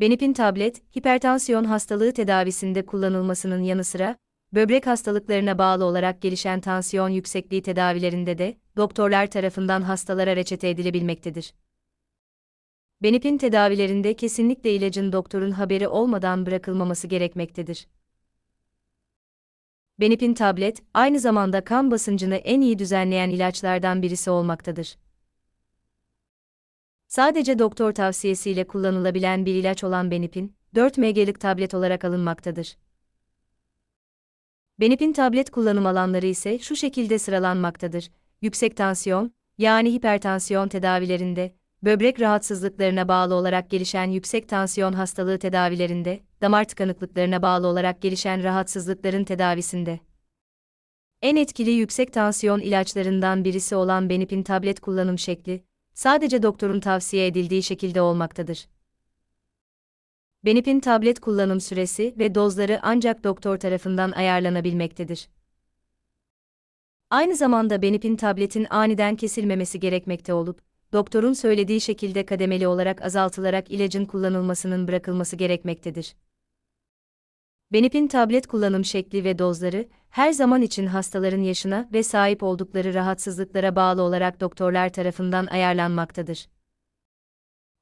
Benipin tablet, hipertansiyon hastalığı tedavisinde kullanılmasının yanı sıra, böbrek hastalıklarına bağlı olarak gelişen tansiyon yüksekliği tedavilerinde de doktorlar tarafından hastalara reçete edilebilmektedir. Benipin tedavilerinde kesinlikle ilacın doktorun haberi olmadan bırakılmaması gerekmektedir. Benipin tablet, aynı zamanda kan basıncını en iyi düzenleyen ilaçlardan birisi olmaktadır. Sadece doktor tavsiyesiyle kullanılabilen bir ilaç olan Benipin, 4 mg'lik tablet olarak alınmaktadır. Benipin tablet kullanım alanları ise şu şekilde sıralanmaktadır. Yüksek tansiyon, yani hipertansiyon tedavilerinde, böbrek rahatsızlıklarına bağlı olarak gelişen yüksek tansiyon hastalığı tedavilerinde, damar tıkanıklıklarına bağlı olarak gelişen rahatsızlıkların tedavisinde. En etkili yüksek tansiyon ilaçlarından birisi olan Benipin tablet kullanım şekli, sadece doktorun tavsiye edildiği şekilde olmaktadır. Benipin tablet kullanım süresi ve dozları ancak doktor tarafından ayarlanabilmektedir. Aynı zamanda Benipin tabletin aniden kesilmemesi gerekmekte olup, doktorun söylediği şekilde kademeli olarak azaltılarak ilacın kullanılmasının bırakılması gerekmektedir. Benipin tablet kullanım şekli ve dozları, her zaman için hastaların yaşına ve sahip oldukları rahatsızlıklara bağlı olarak doktorlar tarafından ayarlanmaktadır.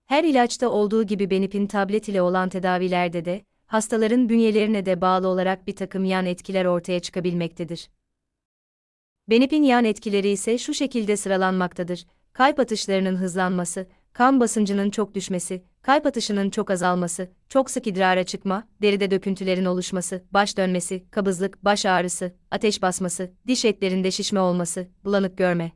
Her ilaçta olduğu gibi Benipin tablet ile olan tedavilerde de, hastaların bünyelerine de bağlı olarak bir takım yan etkiler ortaya çıkabilmektedir. Benipin yan etkileri ise şu şekilde sıralanmaktadır. Kalp atışlarının hızlanması, kan basıncının çok düşmesi, kalp atışının çok azalması, çok sık idrara çıkma, deride döküntülerin oluşması, baş dönmesi, kabızlık, baş ağrısı, ateş basması, diş etlerinde şişme olması, bulanık görme,